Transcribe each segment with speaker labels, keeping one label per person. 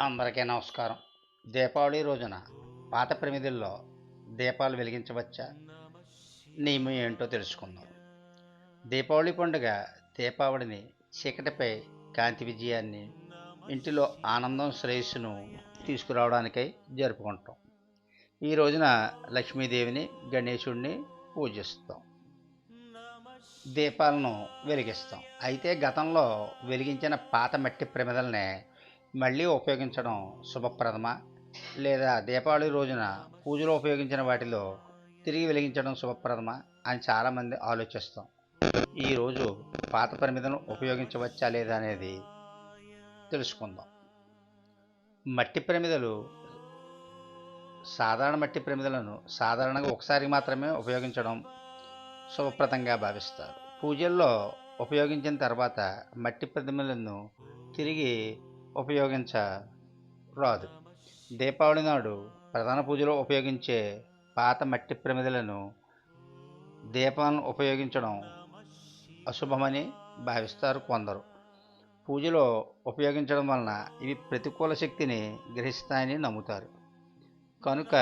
Speaker 1: అందరికీ నమస్కారం. దీపావళి రోజున పాత ప్రమిదుల్లో దీపాలు వెలిగించవచ్చా? నియమం ఏంటో తెలుసుకుందాం. దీపావళి పండుగ దీపావళిని చీకటిపై కాంతి విజయాన్ని ఇంటిలో ఆనందం శ్రేయస్సును తీసుకురావడానికై జరుపుకుంటాం. ఈ రోజున లక్ష్మీదేవిని గణేశుడిని పూజిస్తాం. దీపాలను వెలిగిస్తాం. అయితే గతంలో వెలిగించిన పాత మట్టి ప్రమిదల్నే మళ్ళీ ఉపయోగించడం శుభప్రదమా? లేదా దీపావళి రోజున పూజలో ఉపయోగించిన వాటిలో తిరిగి వెలిగించడం శుభప్రదమా? అని చాలామంది ఆలోచిస్తాం. ఈరోజు పాత ప్రమిదను ఉపయోగించవచ్చా లేదా అనేది తెలుసుకుందాం. మట్టి ప్రమిదలు సాధారణ మట్టి ప్రమిదలను సాధారణంగా ఒకసారి మాత్రమే ఉపయోగించడం శుభప్రదంగా భావిస్తారు. పూజల్లో ఉపయోగించిన తర్వాత మట్టి ప్రతిమలను తిరిగి ఉపయోగించరాదు. దీపావళి నాడు ప్రధాన పూజలో ఉపయోగించే పాత మట్టి ప్రమిదలను దీపాలను ఉపయోగించడం అశుభమని భావిస్తారు కొందరు. పూజలో ఉపయోగించడం వలన ఇవి ప్రతికూల శక్తిని గ్రహిస్తాయని నమ్ముతారు. కనుక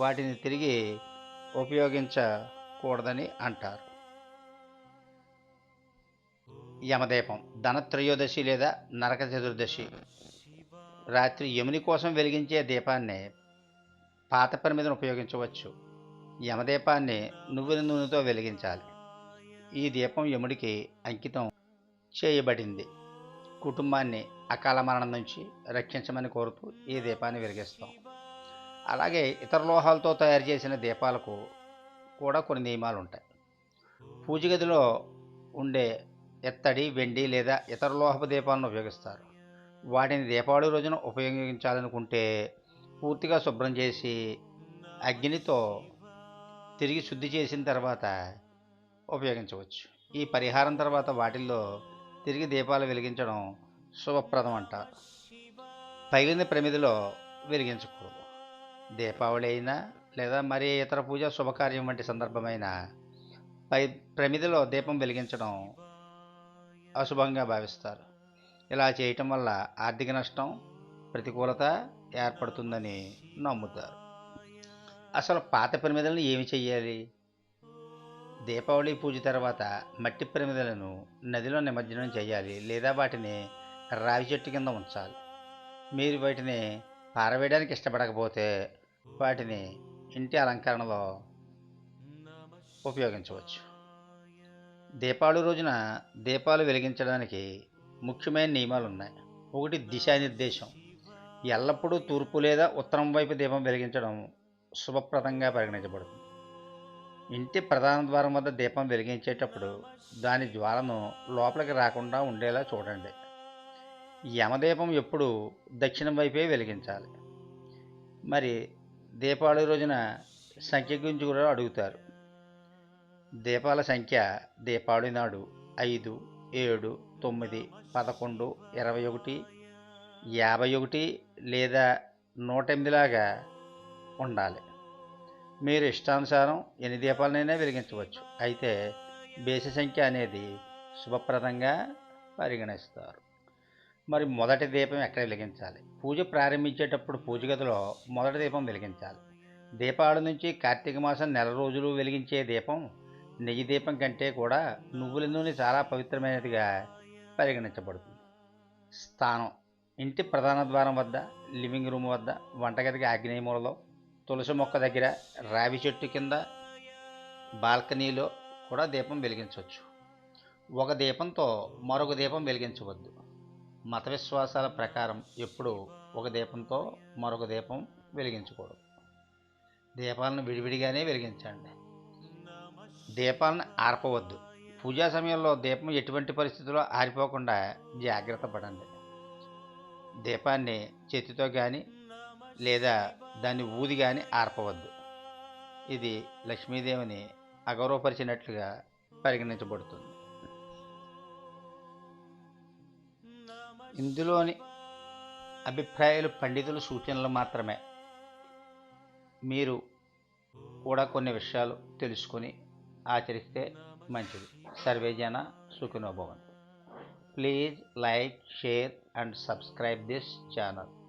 Speaker 1: వాటిని తిరిగి ఉపయోగించకూడదని అంటారు. యమదీపం ధనత్రయోదశి లేదా నరక చతుర్దశి. రాత్రి యముని కోసం వెలిగించే దీపాన్ని పాత పరిమితిని ఉపయోగించవచ్చు. యమదీపాన్ని నువ్వుల నూనెతో వెలిగించాలి. ఈ దీపం యముడికి అంకితం చేయబడింది. కుటుంబాన్ని అకాల మరణం నుంచి రక్షించమని కోరుతూ ఈ దీపాన్ని వెలిగిస్తాం. అలాగే ఇతర లోహాలతో తయారు చేసిన దీపాలకు కూడా కొన్ని నియమాలు ఉంటాయి పూజ గదిలో ఉండే ఎత్తడి వెండి లేదా ఇతర లోహపు దీపాలను ఉపయోగిస్తారు. వాటిని దీపావళి రోజున ఉపయోగించాలనుకుంటే పూర్తిగా శుభ్రం చేసి అగ్నితో తిరిగి శుద్ధి చేసిన తర్వాత ఉపయోగించవచ్చు. ఈ పరిహారం తర్వాత వాటిల్లో తిరిగి దీపాలు వెలిగించడం శుభప్రదం అంటారు పగిలిన ప్రమిదిలో వెలిగించకూడదు. దీపావళి అయినా లేదా మరి ఇతర పూజ శుభకార్యం వంటి సందర్భమైన పై ప్రమిదిలో దీపం వెలిగించడం అశుభంగా భావిస్తారు. ఇలా చేయటం వల్ల ఆర్థిక నష్టం ప్రతికూలత ఏర్పడుతుందని నమ్ముతారు. అసలు పాత ప్రమిదలను ఏమి చెయ్యాలి? దీపావళి పూజ తర్వాత మట్టి ప్రమిదలను నదిలో నిమజ్జనం చేయాలి లేదా వాటిని రావి చెట్టు కింద ఉంచాలి? మీరు వాటిని పారవేయడానికి ఇష్టపడకపోతే వాటిని ఇంటి అలంకరణలో ఉపయోగించవచ్చు. దీపావళి రోజున దీపాలు వెలిగించడానికి ముఖ్యమైన నియమాలు ఉన్నాయి ఒకటి దిశానిర్దేశం. ఎల్లప్పుడూ తూర్పు లేదా ఉత్తరం వైపు దీపం వెలిగించడం శుభప్రదంగా పరిగణించబడుతుంది. ఇంటి ప్రధాన ద్వారం వద్ద దీపం వెలిగించేటప్పుడు దాని జ్వాలను లోపలికి రాకుండా ఉండేలా చూడండి. యమదీపం ఎప్పుడు దక్షిణం వైపే వెలిగించాలి. మరి దీపావళి రోజున సంఖ్య గురించి కూడా అడుగుతారు. దీపాల సంఖ్య దీపావళి నాడు ఐదు ఏడు తొమ్మిది పదకొండు ఇరవై ఒకటి యాభై ఒకటి లేదా నూట ఎనిమిదిలాగా ఉండాలి. మీరు ఇష్టానుసారం ఎన్ని దీపాలనైనా వెలిగించవచ్చు. అయితే బేసి సంఖ్య అనేది శుభప్రదంగా పరిగణిస్తారు. మరి మొదటి దీపం ఎక్కడ వెలిగించాలి? పూజ ప్రారంభించేటప్పుడు పూజ గదిలో మొదటి దీపం వెలిగించాలి. దీపావళి నుంచి కార్తీక మాసం నెల రోజులు వెలిగించే దీపం నెయ్యి దీపం కంటే కూడా నువ్వుల నూనె చాలా పవిత్రమైనదిగా పరిగణించబడుతుంది. స్థానం ఇంటి ప్రధాన ద్వారం వద్ద లివింగ్ రూమ్ వద్ద వంటగదికి ఆగ్నేయ మూలలో తులసి మొక్క దగ్గర రావి చెట్టు కింద బాల్కనీలో కూడా దీపం వెలిగించవచ్చు. ఒక దీపంతో మరొక దీపం వెలిగించవద్దు. మత విశ్వాసాల ప్రకారం ఎప్పుడు ఒక దీపంతో మరొక దీపం వెలిగించకూడదు. దీపాలను విడివిడిగానే వెలిగించండి. దీపాలను ఆర్పవద్దు. పూజా సమయంలో దీపం ఎటువంటి పరిస్థితుల్లో ఆరిపోకుండా జాగ్రత్త పడండి. దీపాన్ని చేతితో కానీ లేదా దాన్ని ఊది కానీ ఆర్పవద్దు. ఇది లక్ష్మీదేవిని అగౌరవపరిచినట్లుగా పరిగణించబడుతుంది. ఇందులోని అభిప్రాయాలు పండితుల సూచనలు మాత్రమే. మీరు కూడా కొన్ని విషయాలు తెలుసుకొని ఆచరిస్తే మంచిది. సర్వే జన Sukhinobhavantu please like share and subscribe this channel.